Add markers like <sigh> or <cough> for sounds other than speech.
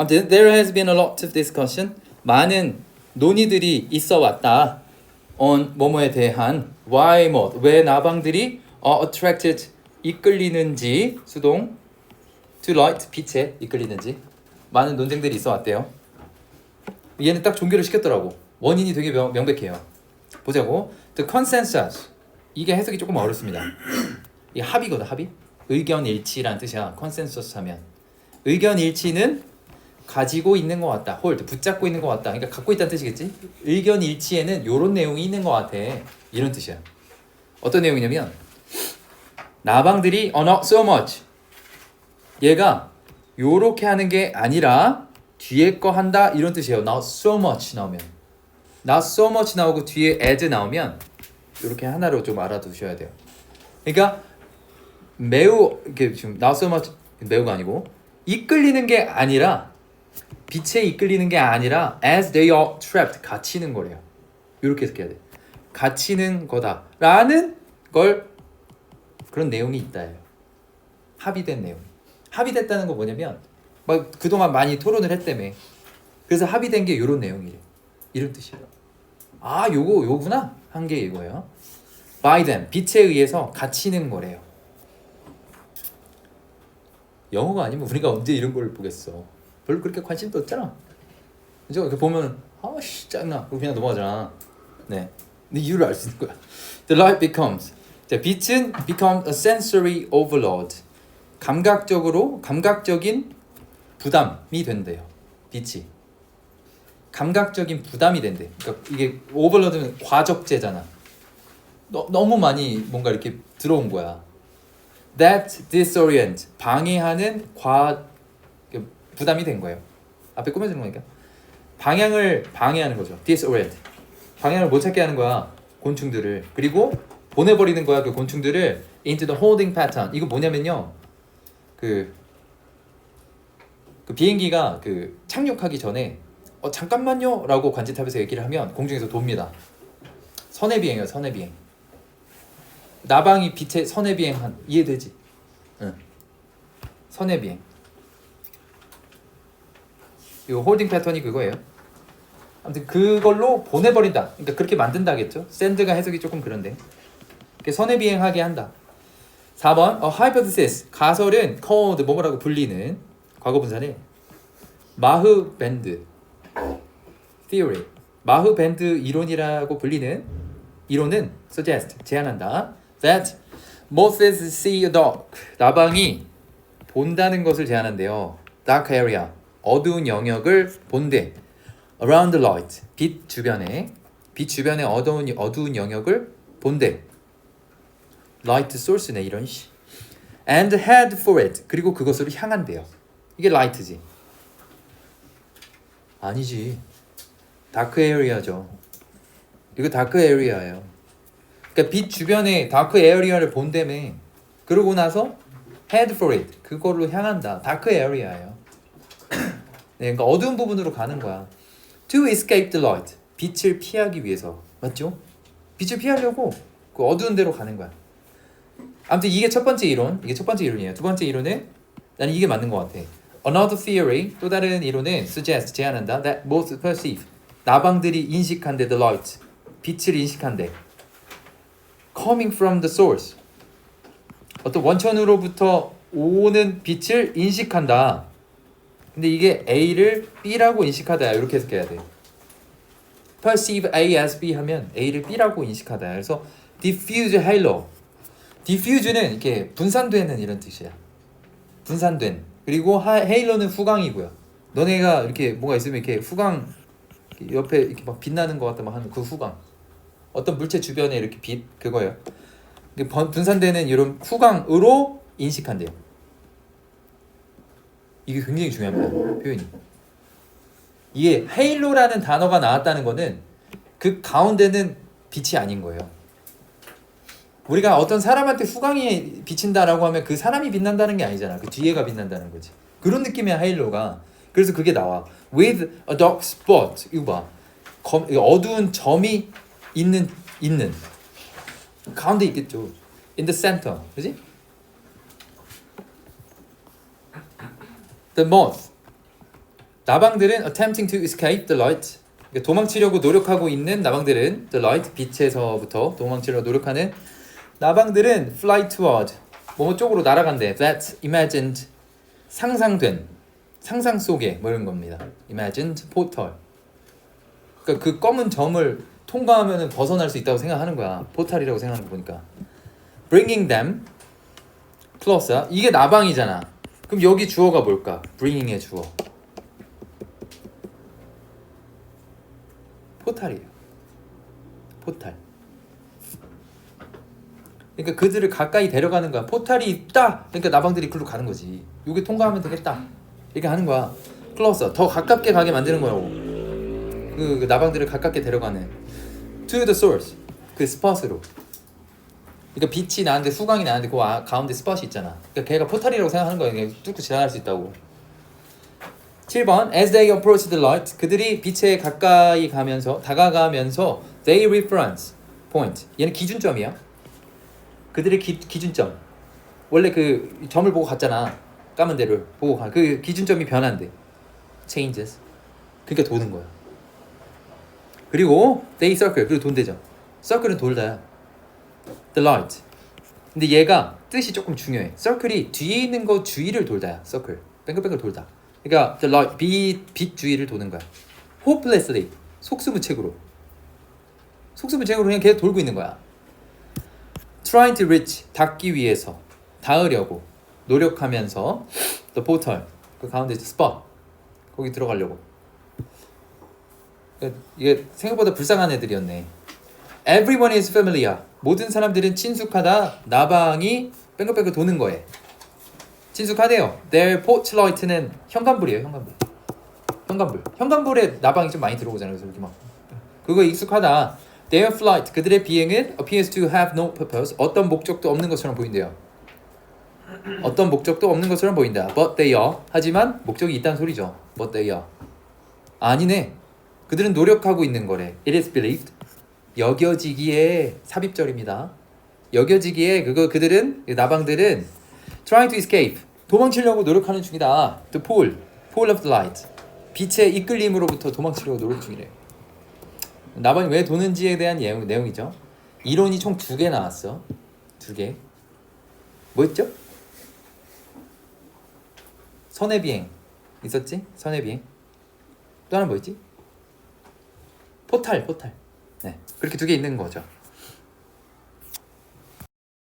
아무튼 there has been a lot of discussion. 많은 논의들이 있어 왔다. on 뭐뭐에 대한 why 뭐, 왜 나방들이 are attracted 이끌리는지 수동 to light 빛에 이끌리는지 많은 논쟁들이 있어 왔대요. 얘는 딱 종교를 시켰더라고. 원인이 되게 명, 명백해요. 보자고. The consensus 이게 해석이 조금 어렵습니다. 이 합의거든 합의. 의견 일치라는 뜻이야. consensus 하면 의견 일치는 가지고 있는 것 같다. hold 붙잡고 있는 것 같다. 그러니까 갖고 있다는 뜻이겠지. 의견 일치에는 이런 내용이 있는 것 같아. 이런 뜻이야. 어떤 내용이냐면 나방들이 oh not so much 얘가 요렇게 하는 게 아니라 뒤에 거 한다 이런 뜻이에요. not so much 나오면 not so much 나오고 뒤에 as 나오면 이렇게 하나로 좀 알아두셔야 돼요. 그러니까 매우 이렇게 지금 not so much 매우가 아니고 이끌리는 게 아니라 빛에 이끌리는 게 아니라 as they are trapped 갇히는 거래요. 이렇게 해석해야 돼. 갇히는 거다라는 걸 그런 내용이 있다예요. 합의된 내용. 합의됐다는 거 뭐냐면 막 그동안 많이 토론을 했다며. 그래서 합의된 게 이런 내용이래. 이런 뜻이에요. 아, 요거 요구나 한 게 이거예요. by them 빛에 의해서 갇히는 거래요. 영어가 아니면 우리가 언제 이런 걸 보겠어. 별로 그렇게 관심도 없잖아. 그죠? 이렇게 보면 아씨. 그리고 그냥 넘어가잖아. 네. 근데 이유를 알 수 있는 거야. The light becomes. 자, 빛은 become a sensory overload. 감각적으로 감각적인 부담이 된대요. 빛이. 감각적인 부담이 된대. 그러니까 이게 오버로드는 과적제잖아. 너, 너무 많이 뭔가 이렇게 들어온 거야. That disorient 방해하는 과그 부담이 된 거예요. 앞에 꾸며주는 거니까 방향을 방해하는 거죠. disorient 방향을 못 찾게 하는 거야 곤충들을 그리고 보내버리는 거야 그 곤충들을 into the holding pattern 이거 뭐냐면요 그, 그 비행기가 그 착륙하기 전에 어 잠깐만요 라고 관제탑에서 얘기를 하면 공중에서 돕니다. 선의 비행이에요 선의 비행. 나방이 빛의 선의 비행한 이해되지? 응. 선의 비행. 이 홀딩 패턴이 그거예요. 아무튼 그걸로 보내버린다. 그러니까 그렇게 만든다겠죠. 샌드가 해석이 조금 그런데. 선의 비행하게 한다. 4번 어, hypothesis 가설은 called 뭐뭐라고 불리는 과거 분사네. 마흐 밴드 theory 마흐 밴드 이론이라고 불리는 이론은 suggest 제안한다. that moths see a dark 나방이 본다는 것을 제안한대요. dark area 어두운 영역을 본대. around the light 빛 주변에 빛 주변의 어두운 어두운 영역을 본대. light source네 이런 씨. and head for it 그리고 그것으로 향한대요. 이게 light지. 아니지. 다크 에리아죠. 이거 다크 에리아예요. 그러니까 빛 주변에 다크 에리아를 본다며. 그러고 나서 head for it 그걸로 향한다. 다크 에리아예요. <coughs> 네, 그러니까 어두운 부분으로 가는 거야. To escape the light 빛을 피하기 위해서 맞죠? 빛을 피하려고 그 어두운 데로 가는 거야. 아무튼 이게 첫 번째 이론, 이게 첫 번째 이론이에요. 두 번째 이론은 나는 이게 맞는 것 같아. Another theory, 또 다른 이론은 suggest 제안한다 that both perceive 나방들이 인식한대 the light 빛을 인식한대 coming from the source 어떤 원천으로부터 오는 빛을 인식한다. 근데 이게 A를 B라고 인식하다 이렇게 해석해야 돼. perceive A as B 하면 A를 B라고 인식하다. 그래서 diffuse halo. diffuse는 이렇게 분산되는 이런 뜻이야. 분산된. 그리고 하, 헤일로는 후광이고요. 너네가 이렇게 뭐가 있으면 이렇게 후광 옆에 이렇게 막 빛나는 것 같다 막 하는 그 후광. 어떤 물체 주변에 이렇게 빛 그거예요. 분산되는 이런 후광으로 인식한대요. 이게 굉장히 중요합니다. 표현이. 이게 헤일로라는 단어가 나왔다는 거는 그 가운데는 빛이 아닌 거예요. 우리가 어떤 사람한테 후광이 비친다라고 하면 그 사람이 빛난다는 게 아니잖아. 그 뒤에가 빛난다는 거지. 그런 느낌의 헤일로가. 그래서 그게 나와. With a dark spot. 이거 봐. 검, 어두운 점이 있는 있는 가운데 있겠죠. In the center. 그지? The moth. 나방들은 attempting to escape the light. 그러니까 도망치려고 노력하고 있는 나방들은 the light 빛에서부터 도망치려고 노력하는 나방들은 fly toward 뭐뭐 쪽으로 날아간대. That imagined 상상된 상상 속에 뭐 이런 겁니다. imagined portal. 그러니까 그 검은 점을 통과하면은 벗어날 수 있다고 생각하는 거야. 포탈이라고 생각하는 거 보니까. bringing them closer. 이게 나방이잖아. 그럼 여기 주어가 뭘까? bringing의 주어. 포탈이에요. 포탈. 그러니까 그들을 가까이 데려가는 거야. 포탈이 있다. 그러니까 나방들이 글로 가는 거지. 여기 통과하면 되겠다. 이렇게 하는 거야. 클로서 더 가깝게 가게 만드는 거라고. 그, 그 나방들을 가깝게 데려가는 to the source 그 스팟으로. 그러니까 빛이 나는데 후광이 나는데 그 아- 가운데 스팟이 있잖아. 그러니까 걔가 포탈이라고 생각하는 거야. 그냥 뚫고 지나갈 수 있다고. 7번 As they approach the light 그들이 빛에 가까이 가면서 다가가면서 they reference point. 얘는 기준점이야. 그들의 기, 기준점. 원래 그 점을 보고 갔잖아. 까만 데를 보고 가 그 기준점이 변한대. changes. 그러니까 도는 거야. 그리고 they circle. 그리고 돈대죠. circle은 돌다야 the light. 근데 얘가 뜻이 조금 중요해. Circle이 뒤에 있는 거 주위를 돌다야 circle. 뱅글뱅글 돌다. 그러니까 the light 빛, 빛 주위를 도는 거야. Hopelessly. 속수무책으로. 속수무책으로 그냥 계속 돌고 있는 거야. Trying to reach. 닿기 위해서. 닿으려고. 노력하면서. The portal. 그 가운데 spot. 거기 들어가려고. 이게 생각보다 불쌍한 애들이었네 everyone is familiar. 모든 사람들은 친숙하다. 나방이 뺑글뺑글 도는 거에. 친숙하대요. Their portlight는 현관불이에요 현관불. 현관불. 현관불에 나방이 좀 많이 들어오잖아요 그래서 이렇게 막. 그거 익숙하다. Their flight 그들의 비행은 appears to have no purpose. 어떤 목적도 없는 것처럼 보인대요. 어떤 목적도 없는 것처럼 보인다. But they are. 하지만 목적이 있다는 소리죠. But they are. 아니네. 그들은 노력하고 있는 거래. It is believed 여겨지기에 삽입절입니다. 여겨지기에 그거 그들은 그 나방들은 trying to escape 도망치려고 노력하는 중이다. The pole pole of the light. 빛의 이끌림으로부터 도망치려고 노력 중이래. 나방이 왜 도는지에 대한 내용, 내용이죠. 이론이 총 두 개 나왔어. 두 개. 뭐였죠? 선의 비행. 있었지? 선의 비행. 또 하나 뭐였지? 포탈 포탈 네. 그렇게 두 개 있는 거죠